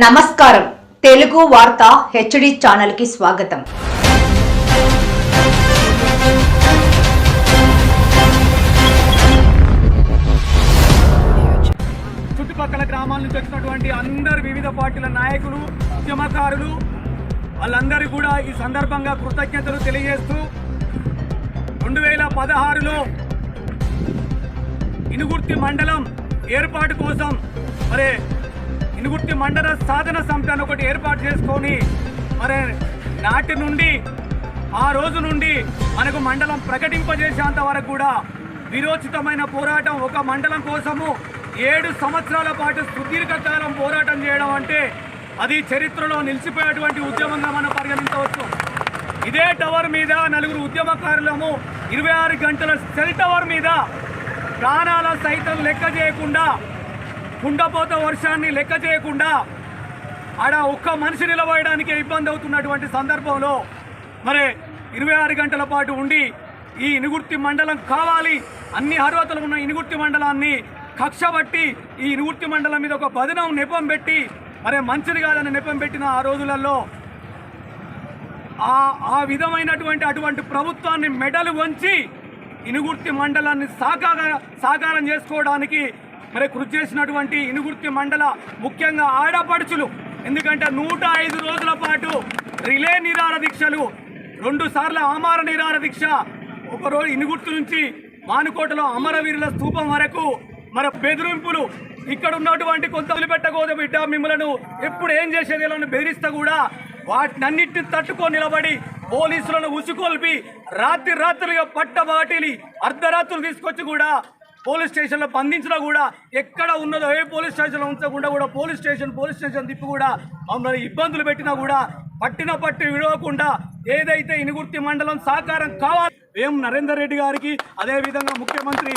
నమస్కారం. తెలుగు వార్త హెచ్డి ఛానల్కి స్వాగతం. చుట్టుపక్కల గ్రామాల నుంచి వచ్చినటువంటి అందరు వివిధ పార్టీల నాయకులు ఉద్యమకారులు వాళ్ళందరూ కూడా ఈ సందర్భంగా కృతజ్ఞతలు తెలియజేస్తూ రెండు వేల పదహారులో ఇనుగుర్తి మండలం ఏర్పాటు కోసం మరి ఇనుగుర్తి మండల సాధన సమితి అని ఒకటి ఏర్పాటు చేసుకొని మరి నాటి నుండి ఆ రోజు నుండి మనకు మండలం ప్రకటింపజేసేంత వరకు కూడా విరోచితమైన పోరాటం ఒక మండలం కోసము ఏడు సంవత్సరాల పాటు సుదీర్ఘకాలం పోరాటం చేయడం అంటే అది చరిత్రలో నిలిచిపోయేటువంటి ఉద్యమంగా మనం పరిగణించవచ్చు. ఇదే టవర్ మీద నలుగురు ఉద్యమకారులము ఇరవై ఆరు గంటల సెల్ టవర్ మీద ప్రాణాల సైతం లెక్క చేయకుండా కుండపోత వర్షాన్ని లెక్క చేయకుండా ఆడ ఒక్క మనిషి నిలబడడానికే ఇబ్బంది అవుతున్నటువంటి సందర్భంలో మరి ఇరవై ఆరు గంటల పాటు ఉండి ఈ ఇనుగుర్తి మండలం కావాలి. అన్ని అర్హతలు ఉన్న ఇనుగుర్తి మండలాన్ని కక్షబట్టి ఈ ఇనుగుర్తి మండలం మీద ఒక బదనం నెపం పెట్టి మరి మంచిది కాదని నెపం పెట్టిన ఆ రోజులలో ఆ ఆ విధమైనటువంటి అటువంటి ప్రభుత్వాన్ని మెడలు వంచి ఇనుగుర్తి మండలాన్ని సాకార సాకారం చేసుకోవడానికి మరి కృషి చేసినటువంటి ఇనుగుర్తి మండల ముఖ్యంగా ఆడపడుచులు. ఎందుకంటే నూట ఐదు రోజుల పాటు రిలే నిరార దీక్షలు రెండు సార్ల ఆమార నిరార దీక్ష ఒకరోజు ఇనుగుర్తు నుంచి మానుకోటలో అమరవీరుల స్థూపం వరకు. మన బెదిరింపులు ఇక్కడ ఉన్నటువంటి కొంత వదిలిపెట్టకూడదు బిడ్డ మిమ్మలను ఎప్పుడు ఏం చేసేది ఇలా అని కూడా వాటినన్నిటిని తట్టుకొని నిలబడి పోలీసులను ఉసుకొల్పి రాత్రి రాత్రులుగా పట్టబాటిలి అర్ధరాత్రులు తీసుకొచ్చి కూడా పోలీస్ స్టేషన్లో బంధించినా కూడా ఎక్కడ ఉన్నదో ఏ పోలీస్ స్టేషన్లో ఉంచకుండా కూడా పోలీస్ స్టేషన్ పోలీస్ స్టేషన్ తిప్పి కూడా మమ్మల్ని ఇబ్బందులు పెట్టినా కూడా పట్టిన పట్టి విడవకుండా ఏదైతే ఇనుగుర్తి మండలం సాకారం కావాలి ఏం నరేందర్ రెడ్డి గారికి అదేవిధంగా ముఖ్యమంత్రి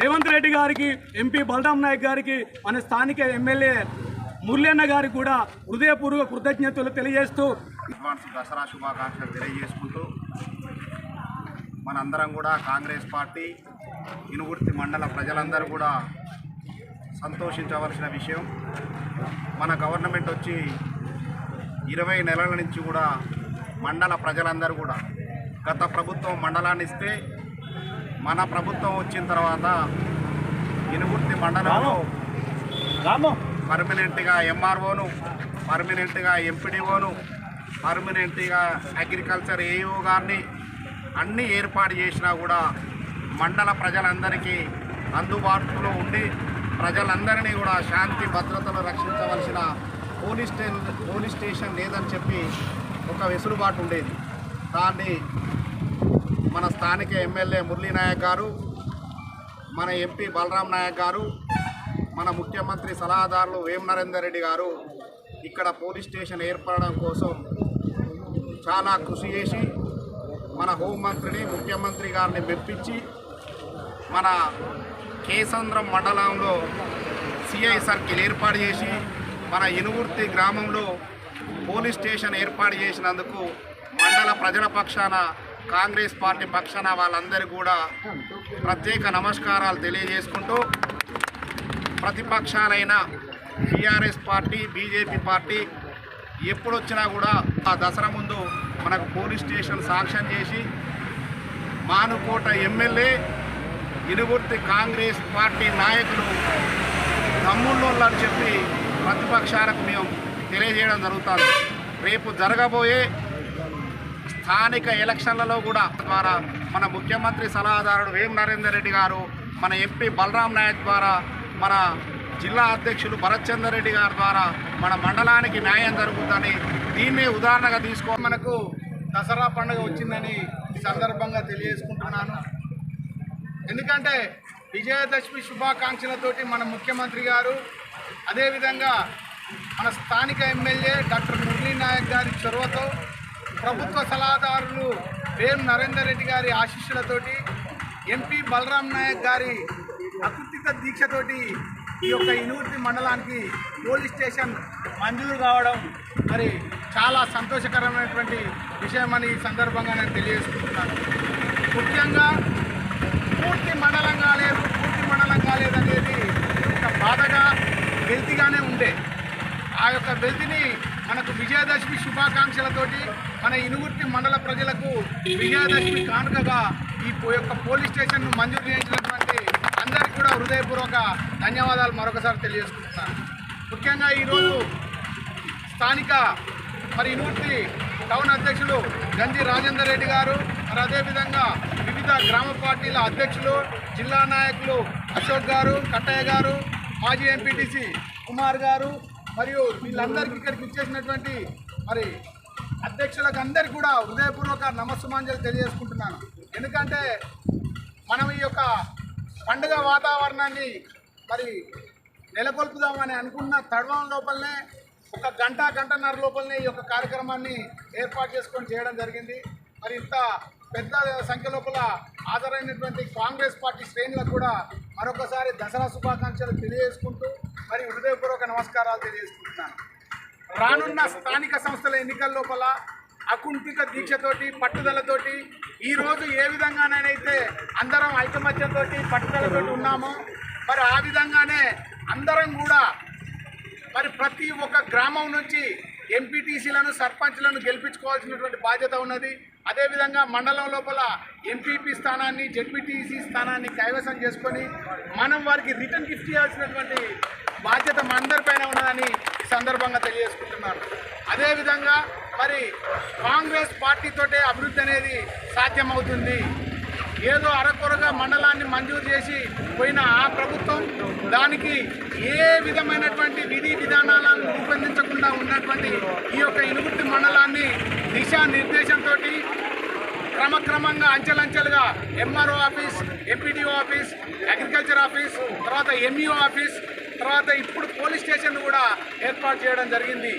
రేవంత్ రెడ్డి గారికి ఎంపీ బలరాం నాయక్ గారికి మన స్థానిక ఎమ్మెల్యే మురళన్న గారికి కూడా హృదయపూర్వక కృతజ్ఞతలు తెలియజేస్తూ దసరా శుభాకాంక్షలు తెలియజేసుకుంటూ మనందరం కూడా కాంగ్రెస్ పార్టీ ఇనుగుర్తి మండల ప్రజలందరూ కూడా సంతోషించవలసిన విషయం. మన గవర్నమెంట్ వచ్చి ఇరవై నెలల నుంచి కూడా మండల ప్రజలందరూ కూడా గత ప్రభుత్వం మండలాన్ని ఇస్తే మన ప్రభుత్వం వచ్చిన తర్వాత ఇనుగుర్తి మండలంలో పర్మనెంట్గా ఎంఆర్ఓను పర్మనెంట్గా ఎంపీడీఓను పర్మనెంట్గా అగ్రికల్చర్ ఏఈఓ గారిని అన్నీ ఏర్పాటు చేసినా కూడా మండల ప్రజలందరికీ అందుబాటులో ఉండి ప్రజలందరినీ కూడా శాంతి భద్రతలు రక్షించవలసిన పోలీస్ స్టేషన్ పోలీస్ స్టేషన్ లేదని చెప్పి ఒక వెసులుబాటు ఉండేది. దాన్ని మన స్థానిక ఎమ్మెల్యే మురళీ నాయక్ గారు మన ఎంపీ బలరాం నాయక్ గారు మన ముఖ్యమంత్రి సలహాదారులు వేమ నరేందర్ రెడ్డి గారు ఇక్కడ పోలీస్ స్టేషన్ ఏర్పడడం కోసం చాలా కృషి చేసి మన హోంమంత్రిని ముఖ్యమంత్రి గారిని మెప్పించి మన కేసంద్రం మండలంలో సిఐ సర్కిల్ ఏర్పాటు చేసి మన ఇనుగుర్తి గ్రామంలో పోలీస్ స్టేషన్ ఏర్పాటు చేసినందుకు మండల ప్రజల పక్షాన కాంగ్రెస్ పార్టీ పక్షాన వాళ్ళందరూ కూడా ప్రత్యేక నమస్కారాలు తెలియజేసుకుంటూ ప్రతిపక్షాలైన టీఆర్ఎస్ పార్టీ బీజేపీ పార్టీ ఎప్పుడొచ్చినా కూడా ఆ దసరా ముందు మనకు పోలీస్ స్టేషన్ సాక్ష్యం చేసి Manukota MLA Irugurthi Congress party నాయకులు తమ్ముళ్ళోళ్ళు అని చెప్పి ప్రతిపక్షాలకు మేము తెలియజేయడం జరుగుతుంది రేపు జరగబోయే స్థానిక ఎలక్షన్లలో కూడా ద్వారా మన ముఖ్యమంత్రి సలహాదారుడు వేం నరేందర్ రెడ్డి గారు మన ఎంపీ బలరాం నాయక్ ద్వారా మన జిల్లా అధ్యక్షులు భరత్చందర్ రెడ్డి గారి ద్వారా మన మండలానికి న్యాయం జరుగుతుందని దీన్నే ఉదాహరణగా తీసుకో మనకు దసరా పండుగ వచ్చిందని ఈ సందర్భంగా తెలియజేసుకుంటున్నాను. ఎందుకంటే విజయదశమి శుభాకాంక్షలతోటి మన ముఖ్యమంత్రి గారు అదేవిధంగా మన స్థానిక ఎమ్మెల్యే డాక్టర్ మురళీ నాయక్ గారి చొరవతో ప్రభుత్వ సలహాదారులు వేం నరేందర్ రెడ్డి గారి ఆశీస్సులతోటి ఎంపీ బలరాం నాయక్ గారి అకృతిక దీక్షతోటి ఈ యొక్క ఇనుగుర్తి మండలానికి పోలీస్ స్టేషన్ మంజూరు కావడం మరి చాలా సంతోషకరమైనటువంటి విషయం అని ఈ సందర్భంగా నేను తెలియజేసుకుంటున్నాను. ముఖ్యంగా పూర్తి మండలం కాలేదు పూర్తి మండలం కాలేదు అనేది ఒక బాధగా వెల్తిగానే ఉండే. ఆ యొక్క వెల్తిని మనకు విజయదశమి శుభాకాంక్షలతోటి మన ఇనుగుర్తి మండల ప్రజలకు విజయదశమి కానుకగా ఈ యొక్క పోలీస్ స్టేషన్ను మంజూరు చేయించినటువంటి హృదయపూర్వక ధన్యవాదాలు మరొకసారి తెలియజేసుకుంటున్నాను. ముఖ్యంగా ఈరోజు స్థానిక మరి ఇనుర్తి టౌన్ అధ్యక్షులు గంజి రాజేందర్ రెడ్డి గారు మరి అదేవిధంగా వివిధ గ్రామ పార్టీల అధ్యక్షులు జిల్లా నాయకులు అశోక్ గారు కట్టయ్య గారు మాజీ ఎంపీటీసీ కుమార్ గారు మరియు వీళ్ళందరికీ ఇక్కడికి ఇచ్చేసినటువంటి మరి అధ్యక్షులకు అందరికీ కూడా హృదయపూర్వక నమస్సుమాంజలు తెలియజేసుకుంటున్నాను. ఎందుకంటే మనం ఈ యొక్క పండుగ వాతావరణాన్ని మరి నెలకొల్పుదామని అనుకున్న తడవం లోపలనే ఒక గంట గంటన్నర లోపలనే ఈ యొక్క కార్యక్రమాన్ని ఏర్పాటు చేసుకొని చేయడం జరిగింది. మరి ఇంత పెద్ద సంఖ్య లోపల హాజరైనటువంటి కాంగ్రెస్ పార్టీ శ్రేణులకు కూడా మరొకసారి దసరా శుభాకాంక్షలు తెలియజేసుకుంటూ మరి హృదయపూర్వక నమస్కారాలు తెలియజేసుకుంటున్నాను. రానున్న స్థానిక సంస్థల ఎన్నికల లోపల అకుంఠిత దీక్షతోటి పట్టుదలతోటి ఈరోజు ఏ విధంగానైతే అందరం ఐకమత్యంతో పట్టుదలతోటి ఉన్నామో మరి ఆ విధంగానే అందరం కూడా మరి ప్రతి ఒక్క గ్రామం నుంచి ఎంపీటీసీలను సర్పంచ్లను గెలిపించుకోవాల్సినటువంటి బాధ్యత ఉన్నది. అదేవిధంగా మండలం లోపల ఎంపీపీ స్థానాన్ని జెడ్పీటీసీ స్థానాన్ని కైవసం చేసుకొని మనం వారికి రిటర్న్ గిఫ్ట్ ఇవ్వాల్సినటువంటి బాధ్యత మనందరిపైన ఉన్నదని ఈ సందర్భంగా తెలియజేసుకుంటున్నాను. అదేవిధంగా మరి కాంగ్రెస్ పార్టీతోటే అభివృద్ధి అనేది సాధ్యమవుతుంది. ఏదో అరకొరగా మండలాన్ని మంజూరు చేసి పోయిన ఆ ప్రభుత్వం దానికి ఏ విధమైనటువంటి విధి విధానాలను రూపొందించకుండా ఉన్నటువంటి ఈ యొక్క ఇనుగుర్తి మండలాన్ని దిశానిర్దేశంతో క్రమక్రమంగా అంచెలంచెలుగా MRO office MPDO office agriculture office తర్వాత ఎంఈఓ ఆఫీస్ తర్వాత ఇప్పుడు పోలీస్ స్టేషన్ కూడా ఏర్పాటు చేయడం జరిగింది.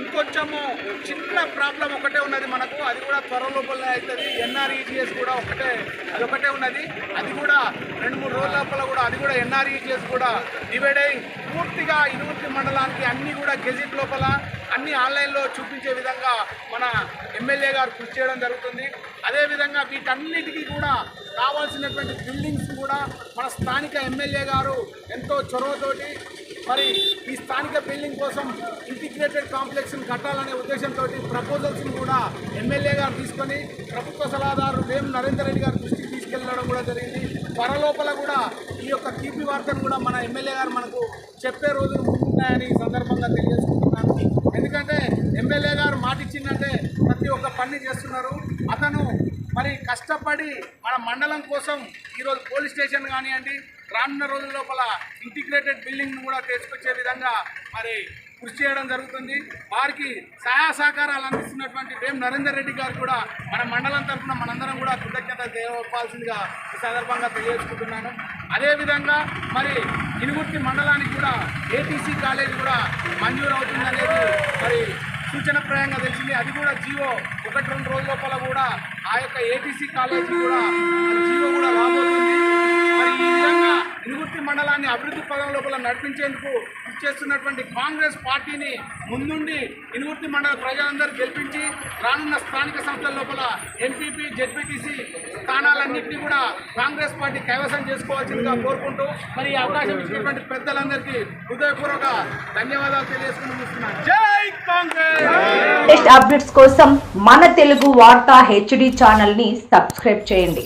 ఇంకొంచెము చిన్న ప్రాబ్లం ఒకటే ఉన్నది మనకు. అది కూడా త్వర లోపలనే అవుతుంది. ఎన్ఆర్ఈజిఎస్ కూడా ఒకటే అది ఒకటే ఉన్నది. అది కూడా రెండు మూడు రోజుల లోపల కూడా అది కూడా ఎన్ఆర్ఈజిఎస్ కూడా డివైడ్ అయ్యి పూర్తిగా ఇనుమతి మండలానికి అన్నీ కూడా గెజిట్ లోపల అన్ని ఆన్లైన్లో చూపించే విధంగా మన ఎమ్మెల్యే గారు కృషి చేయడం జరుగుతుంది. అదేవిధంగా వీటన్నిటికీ కూడా కావాల్సినటువంటి బిల్డింగ్స్ కూడా మన స్థానిక ఎమ్మెల్యే గారు ఎంతో చొరవతోటి మరి ఈ స్థానిక బిల్డింగ్ కోసం ఇంటిగ్రేటెడ్ కాంప్లెక్స్ని కట్టాలనే ఉద్దేశంతో ప్రపోజల్స్ని కూడా ఎమ్మెల్యే గారు తీసుకొని ప్రభుత్వ సలహాదారు వేం నరేందర్ రెడ్డి గారు దృష్టికి తీసుకెళ్ళడం కూడా జరిగింది. త్వరలోపల కూడా ఈ యొక్క తీపి వార్తను కూడా మన ఎమ్మెల్యే గారు మనకు చెప్పే రోజులు ఉన్నాయని ఈ సందర్భంగా తెలియజేసుకుంటున్నాను. ఎందుకంటే ఎమ్మెల్యే గారు మాట ఇచ్చిందంటే ప్రతి ఒక్క పని చేస్తున్నారు. అతను మరి కష్టపడి మన మండలం కోసం ఈరోజు పోలీస్ స్టేషన్ కానివ్వండి రానున్న రోజుల లోపల ఇంటిగ్రేటెడ్ బిల్డింగ్ను కూడా తీసుకొచ్చే విధంగా మరి కృషి చేయడం జరుగుతుంది. వారికి సహాయ సహకారాలు అందిస్తున్నటువంటి వేం నరేందర్ రెడ్డి గారు కూడా మన మండలం తరఫున మనందరం కూడా కృతజ్ఞత తెలియపాల్సిందిగా ఈ సందర్భంగా తెలియజేసుకుంటున్నాను. అదేవిధంగా మరి ఇనుగుర్తి మండలానికి కూడా ఏటీసీ కాలేజ్ కూడా మంజూరు అవుతుందనేది మరి సూచనప్రాయంగా తెలిసింది. అది కూడా జియో ఒకటి రెండు రోజుల లోపల కూడా ఆ యొక్క ఏటీసీ కాలేజీ కూడా జియో జీవో కూడా రాబోతుంది. నివృత్తి మండలాన్ని అభివృద్ధి పదం లోపల నడిపించేందుకు కృషి చేస్తున్నటువంటి కాంగ్రెస్ పార్టీని ముందుండి ఇనుగుర్తి మండల ప్రజలందరూ గెలిపించి రానున్న స్థానిక సంస్థల లోపల ఎంపీపీ జెడ్పీటీసీ స్థానాలన్నింటినీ కూడా కాంగ్రెస్ పార్టీ కైవసం చేసుకోవాల్సిందిగా కోరుకుంటూ మరి ఈ అవకాశం ఇచ్చినటువంటి పెద్దలందరికీ హృదయపూర్వక ధన్యవాదాలు తెలియజేసుకుని ముగిస్తున్నాను. జై కాంగ్రెస్! లేటెస్ట్ అప్డేట్స్ కోసం మన తెలుగు వార్తా హెచ్డి ఛానల్ని సబ్స్క్రైబ్ చేయండి.